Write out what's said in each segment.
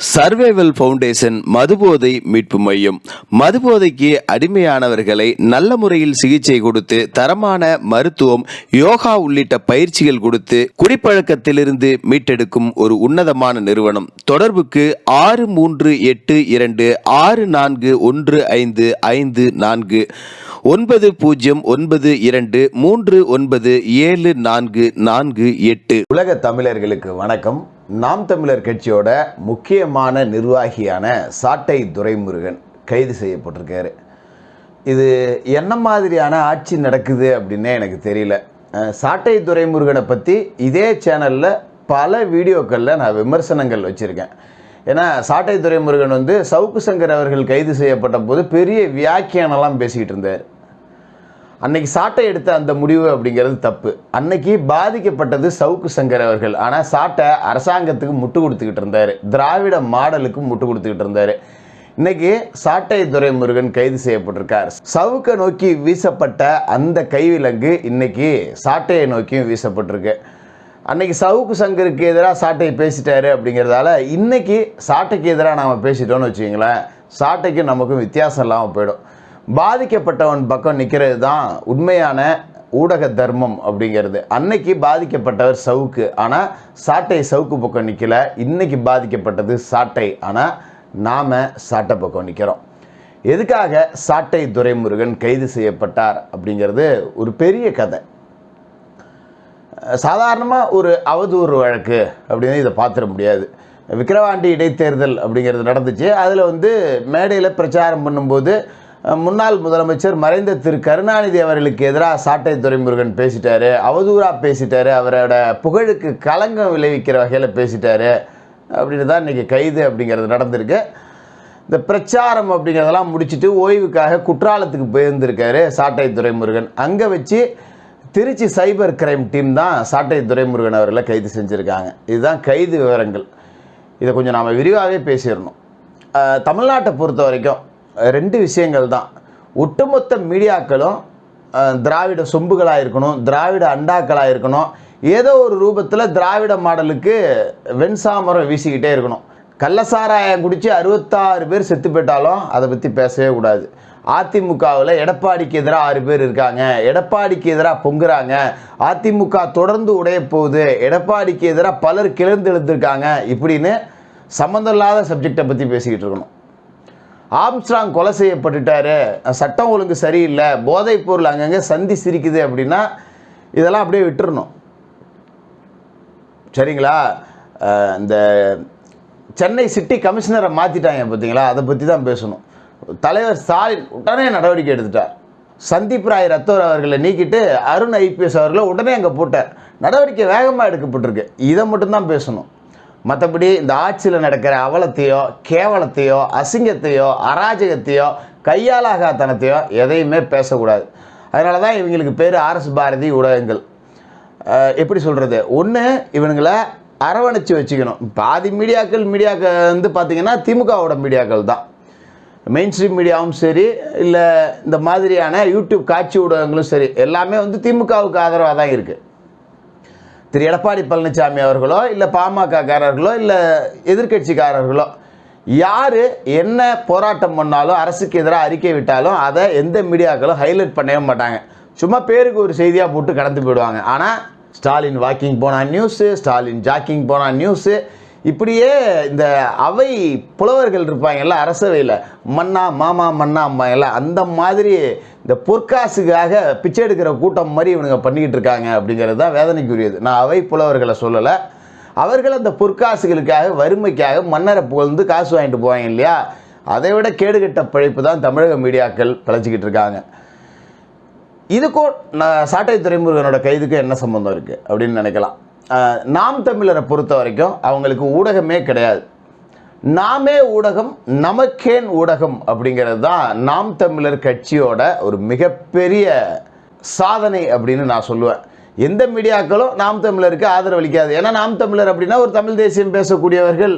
Survival foundation மதுபோதை மீட்பு மையம். மதுபோதைக்கு அடிமையானவர்களை நல்ல முறையில் சிகிச்சை கொடுத்து தரமான மருத்துவம் யோகா உள்ளிட்ட பயிற்சிகள் கொடுத்து குடிப்பழக்கத்திலிருந்து மீட்டெடுக்கும் ஒரு உன்னதமான நிறுவனம். தொடர்புக்கு ஆறு மூன்று எட்டு இரண்டு ஆறு நான்கு ஒன்று ஐந்து ஐந்து நான்கு. ஒன்பது பூஜ்ஜியம் ஒன்பது இரண்டு மூன்று ஒன்பது ஏழு நான்கு நான்கு எட்டு. உலக தமிழர்களுக்கு வணக்கம். நாம் தமிழர் கட்சியோட முக்கியமான நிர்வாகியான சாட்டை துரைமுருகன் கைது செய்யப்பட்டிருக்காரு. இது என்ன மாதிரியான ஆட்சி நடக்குது அப்படின்னே எனக்கு தெரியல. சாட்டை துரைமுருகனை பற்றி இதே சேனலில் பல வீடியோக்களில் நான் விமர்சனங்கள் வச்சுருக்கேன். ஏன்னா சாட்டை துரைமுருகன் வந்து சவுக்கு சங்கர் அவர்கள் கைது செய்யப்பட்ட போது பெரிய வியாக்கியானம்லாம் பேசிக்கிட்டு இருந்தார். அன்னைக்கு சாட்டை எடுத்த அந்த முடிவு அப்படிங்கிறது தப்பு. அன்னைக்கு பாதிக்கப்பட்டது சவுக்கு சங்கர் அவர்கள். ஆனால் சாட்டை அரசாங்கத்துக்கு முட்டு கொடுத்துக்கிட்டு இருந்தார். திராவிட மாடலுக்கு முட்டு கொடுத்துக்கிட்டு இருந்தார். இன்னைக்கு சாட்டை துரைமுருகன் கைது செய்யப்பட்டிருக்கார். சவுக்கை நோக்கி வீசப்பட்ட அந்த கைவிலங்கு இன்னைக்கு சாட்டையை நோக்கியும் வீசப்பட்டிருக்கு. அன்னைக்கு சவுக்கு சங்கருக்கு எதிராக சாட்டையை பேசிட்டாரு அப்படிங்கிறதால இன்னைக்கு சாட்டைக்கு எதிராக நாம் பேசிட்டோம்னு வச்சுக்கிங்களேன். சாட்டைக்கும் நமக்கும் வித்தியாசம் இல்லாமல் போயிடும். பாதிக்கப்பட்டவன் பக்கம் நிற்கிறது தான் உண்மையான ஊடக தர்மம் அப்படிங்கிறது. அன்னைக்கு பாதிக்கப்பட்டவர் சவுக்கு. ஆனால் சாட்டை சவுக்கு பக்கம் நிற்கல இன்னைக்கு பாதிக்கப்பட்டது சாட்டை. ஆனால் நாம் சாட்டை பக்கம் நிற்கிறோம் எதுக்காக சாட்டை துரைமுருகன் கைது செய்யப்பட்டார் அப்படிங்கிறது ஒரு பெரிய கதை. சாதாரணமாக ஒரு அவதூறு வழக்கு அப்படின்னு இதை பார்த்துட முடியாது. விக்கிரவாண்டி இடைத்தேர்தல் அப்படிங்கிறது நடந்துச்சு. அதில் வந்து மேடையில் பிரச்சாரம் பண்ணும்போது முன்னாள் முதலமைச்சர் மறைந்த திரு கருணாநிதி அவர்களுக்கு எதிராக சாட்டை துரைமுருகன் பேசிட்டாரு. அவதூறாக பேசிட்டாரு. அவரோட புகழுக்கு களங்கம் விளைவிக்கிற வகையில் பேசிட்டாரு. அப்படின்னு தான் இன்றைக்கி கைது அப்படிங்கிறது நடந்திருக்கு. இந்த பிரச்சாரம் அப்படிங்கிறதெல்லாம் முடிச்சுட்டு ஓய்வுக்காக குற்றாலத்துக்கு போயிருந்திருக்காரு சாட்டை துரைமுருகன் அங்கே வச்சு திருச்சி சைபர் கிரைம் டீம் தான் சாட்டை துரைமுருகன் அவர்களை கைது செஞ்சுருக்காங்க. இதுதான் கைது விவரங்கள். இதை கொஞ்சம் நாம் விரிவாகவே பேசிடணும். தமிழ்நாட்டை பொறுத்த வரைக்கும் ரெண்டு விஷயங்கள் தான். ஒட்டுமொத்த மீடியாக்களும் திராவிட சொம்புகளாக இருக்கணும் திராவிட அண்டாக்களாக இருக்கணும் ஏதோ ஒரு ரூபத்தில் திராவிட மாடலுக்கு வெண்சாமரம் வீசிக்கிட்டே இருக்கணும். கள்ளசாராயம் குடித்து அறுபத்தாறு பேர் செத்து போயிட்டாலும் அதை பற்றி பேசவே கூடாது. அதிமுகவில் எடப்பாடிக்கு எதிராக ஆறு பேர் இருக்காங்க. எடப்பாடிக்கு எதிராக பொங்குறாங்க. அதிமுக தொடர்ந்து உடைய போகுது எடப்பாடிக்கு எதிராக பலர் கிளர்ந்து எழுந்திருக்காங்க. இப்படின்னு சம்மந்தம் இல்லாத சப்ஜெக்டை பற்றி பேசிக்கிட்டு இருக்கணும். ஆம்ஸ்ட்ராங் கொலை செய்யப்பட்டுட்டாரு. சட்டம் ஒழுங்கு சரியில்லை. போதைப் பொருள் அங்கங்கே சந்தி சிரிக்குது அப்படின்னா இதெல்லாம் அப்படியே விட்டுறணும். சரிங்களா? இந்த சென்னை சிட்டி கமிஷனரை மாற்றிட்டாங்க பார்த்தீங்களா? அதை பற்றி தான் பேசணும். தலைவர் ஸ்டாலின் உடனே நடவடிக்கை எடுத்துட்டார். சந்தீப் ராய் ரத்தோர் அவர்களை நீக்கிட்டு அருண் ஐபிஎஸ் அவர்களை உடனே அங்கே போட்டார். நடவடிக்கை வேகமாக எடுக்கப்பட்டிருக்கு. இதை மட்டும்தான் பேசணும். மற்றபடி இந்த ஆட்சியில் நடக்கிற அவலத்தையோ கேவலத்தையோ அசிங்கத்தையோ அராஜகத்தையோ கையாலாகாத்தனத்தையோ எதையுமே பேசக்கூடாது. அதனால தான் இவங்களுக்கு பேர் ஆர்எஸ் பாரதி ஊடகங்கள். எப்படி சொல்கிறது ஒன்று இவனுங்களை அரவணைச்சு வச்சுக்கணும். பாதி மீடியாக்கள் மீடியாக்கள் வந்து பார்த்திங்கன்னா திமுகவோட மீடியாக்கள் தான். மெயின் ஸ்ட்ரீம் மீடியாவும் சரி இல்லை இந்த மாதிரியான யூடியூப் காட்சி ஊடகங்களும் சரி எல்லாமே வந்து திமுகவுக்கு ஆதரவாக தான் இருக்குது திரு எடப்பாடி பழனிசாமி அவர்களோ இல்லை பாமகக்காரர்களோ இல்லை எதிர்க்கட்சிக்காரர்களோ யார் என்ன போராட்டம் பண்ணாலும் அரசுக்கு எதிராக அறிக்கை விட்டாலும் அதை எந்த மீடியாக்களும் ஹைலைட் பண்ணவே மாட்டாங்க. சும்மா பேருக்கு ஒரு செய்தியாக போட்டு கடந்து போயிடுவாங்க. ஆனால் ஸ்டாலின் வாக்கிங் போனால் நியூஸு ஸ்டாலின் ஜாக்கிங் போனால் நியூஸு இப்படியே இந்த அவை புலவர்கள் இருப்பாங்கல்ல அரசவையில். மன்னா மாமா மன்னா அம்மா எல்லாம் அந்த மாதிரி இந்த பொற்காசுக்காக பிச்சை எடுக்கிற கூட்டம் மாதிரி இவனுங்க பண்ணிக்கிட்டு இருக்காங்க அப்படிங்கிறது தான் வேதனைக்குரியது. நான் அவை புலவர்களை சொல்லலை. அவர்கள் அந்த பொற்காசுகளுக்காக வறுமைக்காக மன்னரை புகழ்ந்து காசு வாங்கிட்டு போவாங்க இல்லையா? அதை விட கேடுகட்ட பிழைப்பு தான் தமிழக மீடியாக்கள் பிழைச்சிக்கிட்டு இருக்காங்க. இதுக்கும் நான் சாட்டை துறைமுருகனோட கைதுக்கு என்ன சம்மந்தம் இருக்குது அப்படின்னு நினைக்கலாம். நாம் தமிழரை பொறுத்த வரைக்கும் அவங்களுக்கு ஊடகமே கிடையாது. நாமே ஊடகம் நமக்கேன் ஊடகம் அப்படிங்கிறது தான் நாம் தமிழர் கட்சியோட ஒரு மிகப்பெரிய சாதனை அப்படின்னு நான் சொல்லுவேன். எந்த மீடியாக்களும் நாம் தமிழருக்கு ஆதரவளிக்காது. ஏன்னா நாம் தமிழர் அப்படின்னா ஒரு தமிழ் தேசியம் பேசக்கூடியவர்கள்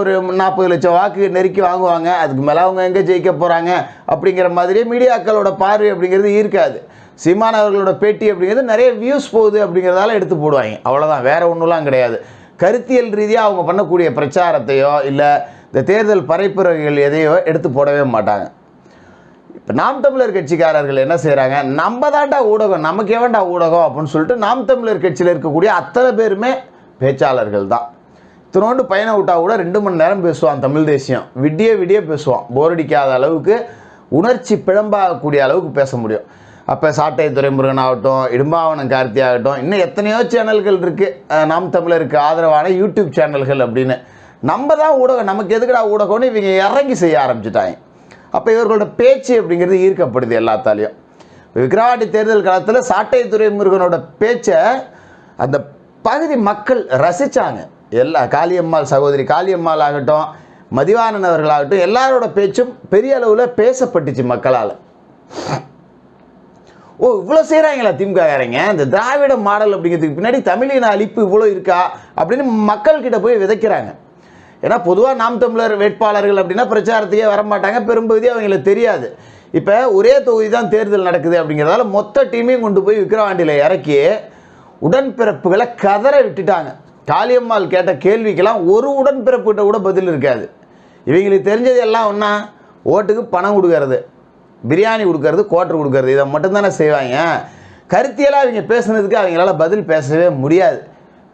ஒரு நாற்பது லட்சம் வாக்கு நெருக்கி வாங்குவாங்க. அதுக்கு மேலே அவங்க எங்கே ஜெயிக்க போகிறாங்க அப்படிங்கிற மாதிரியே மீடியாக்களோட பார்வை அப்படிங்கிறது இருக்காது. சீமான் அவர்களோட பேட்டி அப்படிங்கிறது நிறைய வியூஸ் போகுது அப்படிங்கிறதால எடுத்து போடுவாங்க. அவ்வளோதான் வேறு ஒன்றுலாம் கிடையாது. கருத்தியல் ரீதியாக அவங்க பண்ணக்கூடிய பிரச்சாரத்தையோ இல்லை இந்த தேர்தல் பரப்புரைகள் எதையோ எடுத்து போடவே மாட்டாங்க. இப்போ நாம் தமிழர் கட்சிக்காரர்கள் என்ன செய்கிறாங்க நம்ம தாண்டா ஊடகம் நமக்கு எவன்டா ஊடகம் அப்படின்னு சொல்லிட்டு நாம் தமிழர் கட்சியில் இருக்கக்கூடிய அத்தனை பேருமே பேச்சாளர்கள் தான். இத்தனோண்டு பயணம் விட்டா கூட ரெண்டு மணி நேரம் பேசுவான் தமிழ் தேசியம். விடிய விடிய பேசுவான். போர் அடிக்காத அளவுக்கு உணர்ச்சி பிழம்பாகக்கூடிய அளவுக்கு பேச முடியும். அப்போ சாட்டை துரைமுருகன் ஆகட்டும் இடும்பாவனம் கார்த்தி ஆகட்டும் இன்னும் எத்தனையோ சேனல்கள் இருக்குது நாம் தமிழருக்கு ஆதரவான யூடியூப் சேனல்கள் அப்படின்னு. நம்ம தான் ஊடகம் நமக்கு எதுக்குடா ஊடகம்னு இவங்க இறங்கி செய்ய ஆரம்பிச்சிட்டாங்க. அப்போ இவர்களோட பேச்சு அப்படிங்கிறது ஈர்க்கப்படுது எல்லாத்தாலையும். விக்ரவாண்டி தேர்தல் காலத்தில் சாட்டை துரைமுருகனோட பேச்சை அந்த பகுதி மக்கள் ரசித்தாங்க எல்லா காளியம்மாள் சகோதரி காளியம்மாள் ஆகட்டும் மதிவாணன் அவர்களாகட்டும் எல்லாரோட பேச்சும் பெரிய அளவில் பேசப்பட்டுச்சு மக்களால். ஓ இவ்வளோ செய்கிறாங்களா திமுககாரங்க? இந்த திராவிட மாடல் அப்படிங்கிறதுக்கு பின்னாடி தமிழின அழிப்பு இவ்வளோ இருக்கா? அப்படின்னு மக்கள்கிட்ட போய் விதைக்கிறாங்க. ஏன்னா பொதுவாக நாம் தமிழர் வேட்பாளர்கள் அப்படின்னா பிரச்சாரத்துக்கே வரமாட்டாங்க பெரும்பகுதி அவங்களுக்கு தெரியாது. இப்போ ஒரே தொகுதி தான் தேர்தல் நடக்குது அப்படிங்கிறதால மொத்த டீமையும் கொண்டு போய் விக்கிரவாண்டியில் இறக்கி உடன்பிறப்புகளை கதற விட்டுட்டாங்க. காளியம்மாள் கேட்ட கேள்விக்கெல்லாம் ஒரு உடன்பிறப்புகிட்ட கூட பதில் இருக்காது. இவங்களுக்கு தெரிஞ்சது எல்லாம் ஒன்றா ஓட்டுக்கு பணம் கொடுக்கறது. பிரியாணி கொடுக்கறது குவார்டர் கொடுக்கறது இதை மட்டும்தானே செய்வாங்க? கருத்தியெல்லாம் அவங்க பேசுனதுக்கு அவங்களால பதில் பேசவே முடியாது.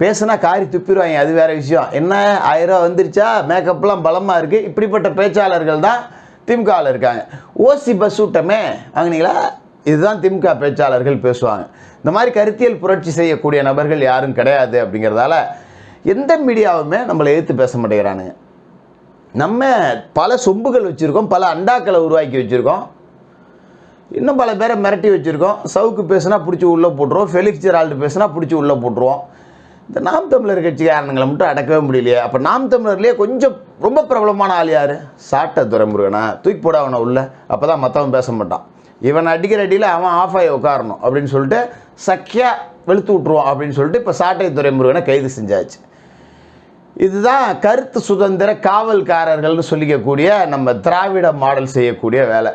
பேசுனா காரி துப்பிடுவாங்க அது வேற விஷயம். என்ன ஆயிரம் ரூபா வந்துருச்சா? மேக்கப்லாம் பலமாக இருக்குது இப்படிப்பட்ட பேச்சாளர்கள் தான் திமுகவில் இருக்காங்க. ஓசி பஸ் விட்டமே வாங்கினீங்களா? இதுதான் திமுக பேச்சாளர்கள் பேசுவாங்க. இந்த மாதிரி கருத்தியல் புரட்சி செய்யக்கூடிய நபர்கள் யாரும் கிடையாது அப்படிங்கிறதால எந்த மீடியாவுமே நம்மளை எதிர்த்து பேச மாட்டேங்கிறானுங்க. நம்ம பல சொம்புகள் வச்சுருக்கோம் பல அண்டாக்களை உருவாக்கி வச்சுருக்கோம். இன்னும் பல பேரை மிரட்டி வச்சுருக்கோம். சவுக்கு பேசுனா பிடிச்சி உள்ளே போட்டுருவோம். ஃபெலிக்ஸ் ஜெரால்டு பேசுனா பிடிச்சி உள்ளே போட்டுருவோம். இந்த நாம் தமிழர் கட்சிக்காரனுங்களை மட்டும் அடக்கவே முடியலையே. அப்போ நாம் தமிழர்லேயே கொஞ்சம் ரொம்ப பிரபலமான ஆள் யார்? சாட்டை துறைமுருகனா தூக்கி போட அவனை உள்ள. அப்போ தான் மற்றவன் பேச மாட்டான். இவன் அடிக்கிற அடியில் அவன் ஆஃப் ஆகி உட்காரணும் அப்படின்னு சொல்லிட்டு சக்கியாக வெளுத்து விட்ருவான் அப்படின்னு சொல்லிட்டு இப்போ சாட்டை துரைமுருகனை கைது செஞ்சாச்சு. இதுதான் கருத்து சுதந்திர காவல்காரர்கள்னு சொல்லிக்கக்கூடிய நம்ம திராவிட மாடல் செய்யக்கூடிய வேலை.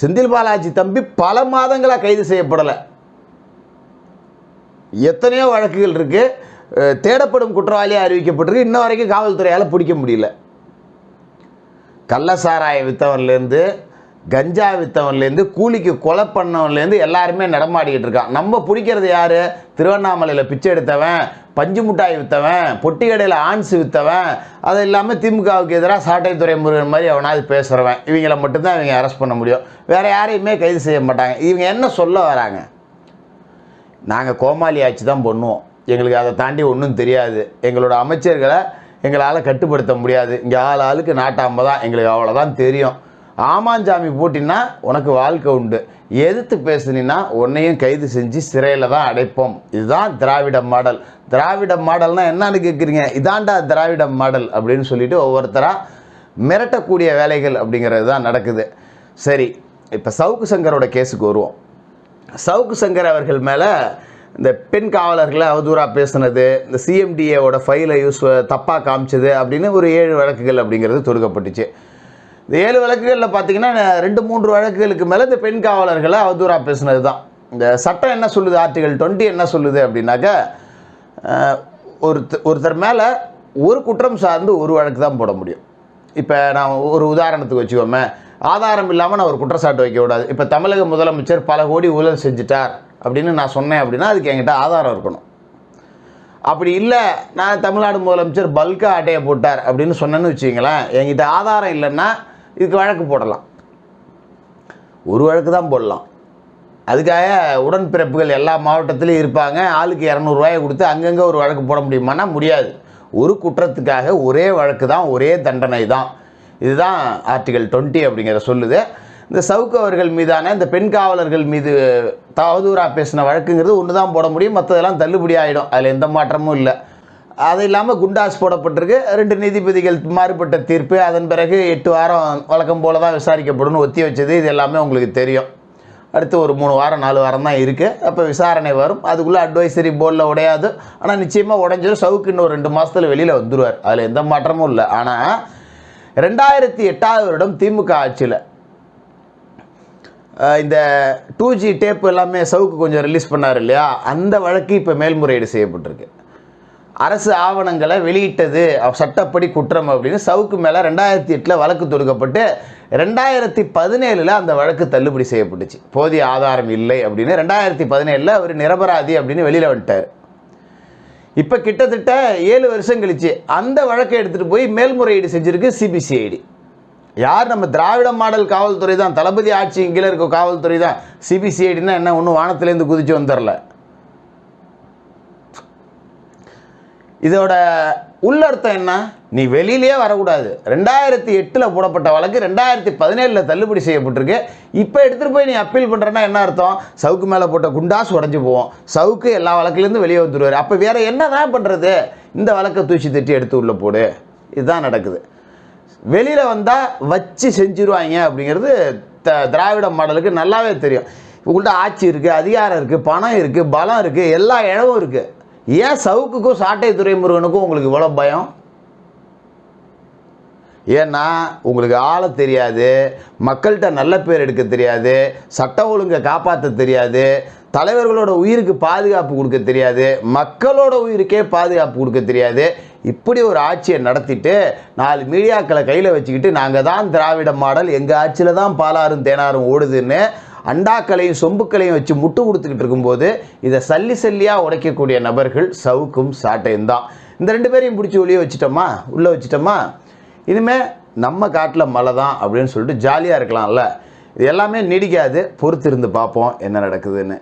செந்தில் பாலாஜி தம்பி பல மாதங்களாக கைது செய்யப்படலை. எத்தனையோ வழக்குகள் இருக்குது தேடப்படும் குற்றவாளியாக அறிவிக்கப்பட்டிருக்கு. இன்ன வரைக்கும் காவல்துறையால் பிடிக்க முடியல. கள்ள சாராய வித்தவன்லேருந்து கஞ்சா வித்தவன்லேருந்து கூலிக்கு கொலை பண்ணவன்லேருந்து எல்லாருமே நடமாடிக்கிட்டு இருக்கான். நம்ம பிடிக்கிறது யார்? திருவண்ணாமலையில் பிச்சை எடுத்தவன் பஞ்சு மிட்டாய் விற்றவன் பொட்டி கடையில் ஆன்ஸ் விற்றவன் அது இல்லாமல் திமுகவுக்கு எதிராக சாட்டை துறைமுருகன் மாதிரி அவனாவது பேசுகிறவன் இவங்கள மட்டும்தான் இவங்க அரெஸ்ட் பண்ண முடியும். வேறு யாரையுமே கைது செய்ய மாட்டாங்க. இவங்க என்ன சொல்ல வராங்க? நாங்கள் கோமாளி ஆட்சி தான் பண்ணுவோம். எங்களுக்கு அதை தாண்டி ஒன்றும் தெரியாது. எங்களோட அமைச்சர்களை எங்களால் கட்டுப்படுத்த முடியாது. இங்கே ஆள் ஆளுக்கு நாட்டாமல் தான். எங்களுக்கு அவ்வளோதான் தெரியும். ஆமாஞ்சாமி போட்டின்னா உனக்கு வாழ்க்கை உண்டு. எதிர்த்து பேசுனீன்னா உன்னையும் கைது செஞ்சு சிறையில் தான் அடைப்போம். இதுதான் திராவிட மாடல். திராவிட மாடல்னால் என்னன்னு கேட்குறீங்க இதாண்டா திராவிட மாடல் அப்படின்னு சொல்லிட்டு ஒவ்வொருத்தராக மிரட்டக்கூடிய வேலைகள் அப்படிங்கிறது தான் நடக்குது. சரி இப்போ சவுக்கு சங்கரோட கேஸுக்கு வருவோம். சவுக்கு சங்கர் அவர்கள் மேலே இந்த பெண் காவலர்களை அவதூறாக பேசுனது இந்த சிஎம்டிஏவோட ஃபைலை யூஸ் தப்பாக காமிச்சது அப்படின்னு ஒரு ஏழு வழக்குகள் அப்படிங்கிறது தொடுக்கப்பட்டுச்சு. இந்த ஏழு வழக்குகளில் பார்த்தீங்கன்னா ரெண்டு மூன்று வழக்குகளுக்கு மேலே இந்த பெண் காவலர்களை அவதூறாக பேசுனது தான் இந்த சட்டம் என்ன சொல்லுது? ஆர்டிகல் டுவெண்ட்டி என்ன சொல்லுது அப்படின்னாக்கா ஒருத்த ஒருத்தர் மேலே ஒரு குற்றம் சார்ந்து ஒரு வழக்கு தான் போட முடியும். இப்போ நான் ஒரு உதாரணத்துக்கு வச்சுக்கோமே. ஆதாரம் இல்லாமல் நான் ஒரு குற்றச்சாட்டு வைக்கக்கூடாது இப்போ தமிழக முதலமைச்சர் பல கோடி ஊழல் செஞ்சுட்டார் அப்படின்னு நான் சொன்னேன் அப்படின்னா அதுக்கு என்கிட்ட ஆதாரம் இருக்கணும். அப்படி இல்லை நான் தமிழ்நாடு முதலமைச்சர் பல்காக அட்டையை போட்டார் அப்படின்னு சொன்னேன்னு வச்சுங்களேன் என்கிட்ட ஆதாரம் இல்லைன்னா இதுக்கு வழக்கு போடலாம். ஒரு வழக்கு தான் போடலாம். அதுக்காக உடன்பிறப்புகள் எல்லா மாவட்டத்திலையும் இருப்பாங்க. ஆளுக்கு இரநூறுவாயை கொடுத்து அங்கங்கே ஒரு வழக்கு போட முடியுமானா முடியாது. ஒரு குற்றத்துக்காக ஒரே வழக்கு தான் ஒரே தண்டனை தான். இதுதான் ஆர்டிகல் டுவெண்ட்டி அப்படிங்கிற சொல்லுது. இந்த சவுக்கு அவர்கள் மீதான இந்த பெண் காவலர்கள் மீது தாவதூரா பேசின வழக்குங்கிறது ஒன்று தான் போட முடியும். மற்றதெல்லாம் தள்ளுபடி ஆகிடும் அதில் எந்த மாற்றமும் இல்லை. அது இல்லாமல் குண்டாஸ் போடப்பட்டிருக்கு. ரெண்டு நீதிபதிகள் மாறுபட்ட தீர்ப்பு. அதன் பிறகு எட்டு வாரம் வழக்கம் போல தான் விசாரிக்கப்படும் ஒத்தி வச்சது. இது எல்லாமே உங்களுக்கு தெரியும். அடுத்து ஒரு மூணு வாரம் நாலு வாரம் தான் இருக்குது அப்போ விசாரணை வரும். அதுக்குள்ளே அட்வைசரி போர்டில் உடையாது. ஆனால் நிச்சயமாக உடைஞ்சதும் சவுக்கு இன்னும் ஒரு ரெண்டு மாதத்தில் வெளியில் வந்துடுவார் அதில் எந்த மாற்றமும் இல்லை. ஆனால் ரெண்டாயிரத்தி எட்டாவது வருடம் திமுக ஆட்சியில் இந்த டூ ஜி டேப் எல்லாமே சவுக்கு கொஞ்சம் ரிலீஸ் பண்ணார் இல்லையா? அந்த வழக்கு இப்போ மேல்முறையீடு செய்யப்பட்டிருக்கு. அரசு ஆவணங்களை வெளியிட்டது சட்டப்படி குற்றம் அப்படின்னு சவுக்கு மேலே ரெண்டாயிரத்தி எட்டில் வழக்கு தொடுக்கப்பட்டு ரெண்டாயிரத்தி பதினேழில் அந்த வழக்கு தள்ளுபடி செய்யப்பட்டுச்சு. போதிய ஆதாரம் இல்லை அப்படின்னு ரெண்டாயிரத்தி பதினேழில் அவர் நிரபராதி அப்படின்னு வெளியில் வந்துட்டார். இப்போ கிட்டத்தட்ட ஏழு வருஷம் கழிச்சு அந்த வழக்கை எடுத்துகிட்டு போய் மேல்முறையீடு செஞ்சுருக்கு சிபிசிஐடி யார் நம்ம திராவிட மாடல் காவல்துறை தான்? தளபதி ஆட்சி கீழே இருக்க காவல்துறை தான். சிபிசிஐடினா என்ன ஒன்றும் வானத்துலேருந்து குதிச்சு வந்துடல. இதோட உள்ளர்த்தம் என்ன? நீ வெளியிலேயே வரக்கூடாது. ரெண்டாயிரத்தி எட்டில் போடப்பட்ட வழக்கு ரெண்டாயிரத்தி பதினேழில் தள்ளுபடி செய்யப்பட்டிருக்கு. இப்போ எடுத்துகிட்டு போய் நீ அப்பீல் பண்ணுறேன்னா என்ன அர்த்தம்? சவுக்கு மேலே போட்ட குண்டாஸ் உடஞ்சி போவோம். சவுக்கு எல்லா வழக்குலேருந்து வெளியே வந்துடுவார் அப்போ வேற என்ன தான் பண்ணுறது இந்த வழக்கை தூசி தட்டி எடுத்து உள்ள போடு. இதுதான் நடக்குது. வெளியில் வந்தால் வச்சு செஞ்சிருவாங்க அப்படிங்கிறது த திராவிட மாடலுக்கு நல்லாவே தெரியும். உங்கள்கிட்ட ஆட்சி இருக்குது அதிகாரம் இருக்குது பணம் இருக்குது பலம் இருக்குது எல்லா இடமும் இருக்குது ஏன் சவுக்குக்கும் சாட்டை துறைமுருகனுக்கும் உங்களுக்கு இவ்வளோ பயம்? ஏன்னா உங்களுக்கு ஆள தெரியாது மக்கள்கிட்ட நல்ல பேர் எடுக்க தெரியாது சட்ட ஒழுங்கை காப்பாற்ற தெரியாது தலைவர்களோட உயிருக்கு பாதுகாப்பு கொடுக்க தெரியாது மக்களோட உயிருக்கே பாதுகாப்பு கொடுக்க தெரியாது. இப்படி ஒரு ஆட்சியை நடத்திட்டு நாலு மீடியாக்களை கையில் வச்சுக்கிட்டு நாங்கள் தான் திராவிட மாடல் எங்கள் ஆட்சியில் தான் பாலாறும் தேனாரும் ஓடுதுன்னு அண்டாக்களையும் சொம்புக்களையும் வச்சு முட்டு கொடுத்துக்கிட்டு இருக்கும்போது இதை சல்லி சல்லியாக உடைக்கக்கூடிய நபர்கள் சவுக்கும் சாட்டையும் தான். இந்த ரெண்டு பேரையும் பிடிச்சி ஒளியே வச்சிட்டோமா? உள்ளே வச்சிட்டோமா? இனிமேல் நம்ம காட்டில் மழை தான் அப்படின்னு சொல்லிட்டு ஜாலியாக இருக்கலாம்ல. இது எல்லாமே நீடிக்காது. பொறுத்திருந்து பார்ப்போம் என்ன நடக்குதுன்னு.